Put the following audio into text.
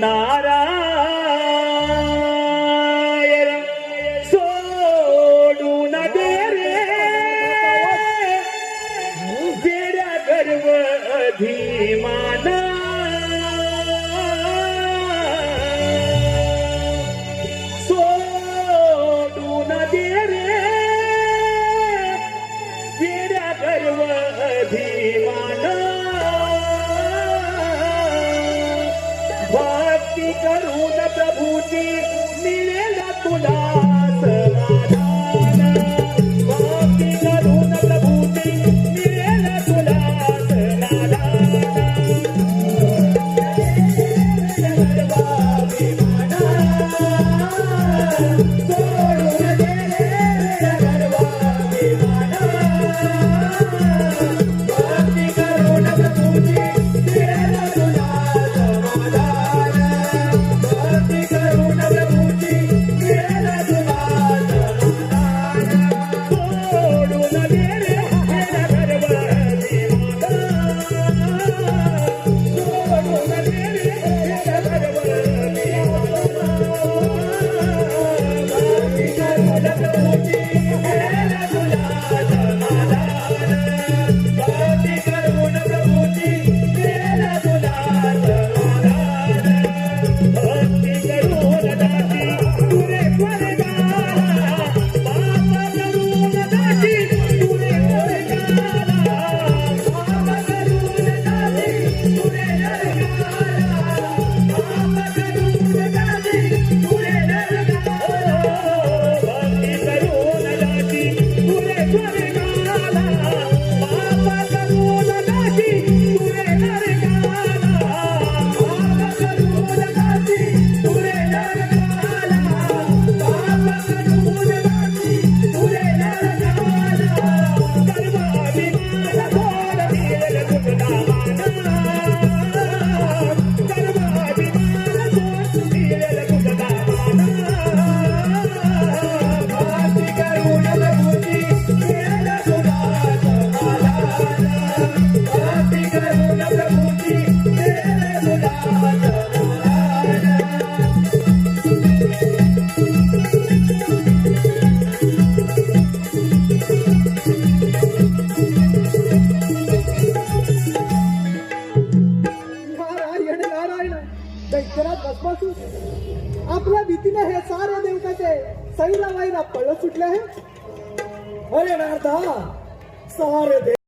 नारायण सोडून दे रे. गेल्या गर्व धीमान सोडून दे रे. गेल्या गर्व धीमान भक्ती करून प्रभूची मिळेल तुला. दैत्यराज बसपासून. आपल्या भीतीने हे सारे देवताचे सैराबाईला पळ सुटले आहे. अरे नारदा सारे